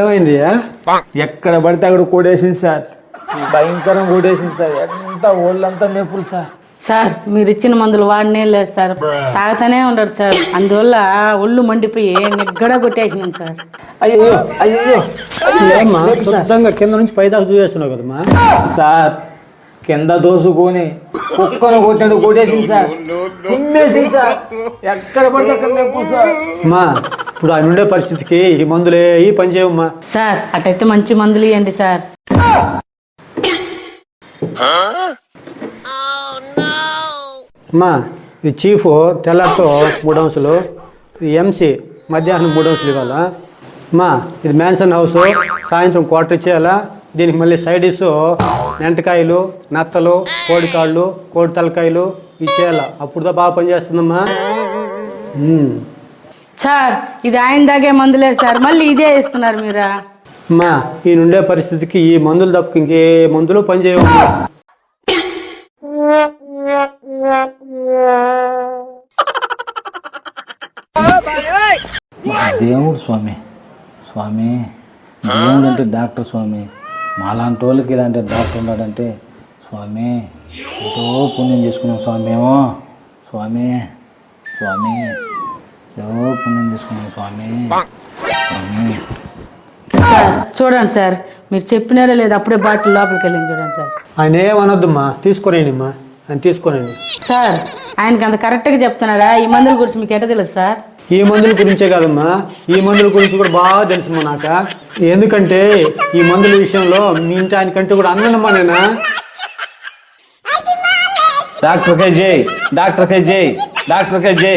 ఏమైంది ఎక్కడ పడితే అక్కడ కొడేసింది సార్. భయంకరంగా కొడేసింది సార్. ఎంత ఒళ్ళంతా నొప్పులు సార్. సార్ మీరు ఇచ్చిన మందులు వాడినే లేదు సార్. తాగుతానే ఉండరు సార్. అందువల్ల ఒళ్ళు మండిపోయి నిగ్గడ కొట్టేసినాను సార్. అయ్యో అయ్యో శుద్ధంగా కింద నుంచి పైదాకా చూసేస్తున్నావు కదమ్మా? సార్ కింద దోసుకొని కుక్కను కొట్టినట్టు కొట్టేసింది సార్. కుమ్మేసింది సార్. ఎక్కడ పడితే అక్కడ నొప్పులు సార్. అమ్మా ఇప్పుడు ఆయన ఉండే పరిస్థితికి ఈ మందులే ఈ పని చేయమ్మా. సార్ అటైతే మంచి మందులు ఇవ్వండి సార్. అమ్మా ఈ చీఫ్ తెల్లతో మూడు అంశాలు ఈ ఎంసీ మధ్యాహ్నం మూడు అంశాలు ఇవ్వాలా? అమ్మా ఇది మ్యాన్సన్ హౌస్ సాయంత్రం క్వార్టర్ ఇచ్చేయాలా? దీనికి మళ్ళీ సైడ్ ఇస్ నెంటకాయలు నత్తలు కోడికాళ్ళు కోడి తలకాయలు ఇచ్చేయాలా? అప్పుడుదా బాగా పనిచేస్తుందమ్మా. సార్ ఇది ఆయన దాగే మందులే సార్. మళ్ళీ ఇదే ఇస్తున్నారు మీరా? అమ్మా ఈ నుండే పరిస్థితికి ఈ మందులు తప్ప ఇంకే మందులు పనిచేయవమ్మా దేవుడు స్వామి. స్వామి దేవుడు అంటే డాక్టర్ స్వామి. మాలాంటి వాళ్ళకి ఇలాంటి డాక్టర్ ఉన్నాడంటే స్వామి ఎంతో పుణ్యం చేసుకున్నాం స్వామి ఏమో స్వామి స్వామి. పుణ్యం స్వామి. సార్ చూడండి సార్ మీరు చెప్పినారా లేదు అప్పుడే బాటిల్ లోపలికి వెళ్ళింది చూడండి సార్. ఆయన ఏమనొద్దమ్మా? తీసుకోనండి అమ్మా ఆయన తీసుకోనండి సార్ ఆయనకి అంత కరెక్ట్గా చెప్తున్నారా? ఈ మందుల గురించి మీకు ఎట్ట తెలుసు సార్? ఈ మందుల గురించే కాదమ్మా. ఈ మందుల గురించి కూడా బాగా తెలుసు నాక. ఎందుకంటే ఈ మందుల విషయంలో మీ ఇంటి ఆయన కంటే కూడా అన్నమ్మా నేనా? డాక్టర్ కే జై డాక్టర్ కే జై డాక్టర్ కే జై.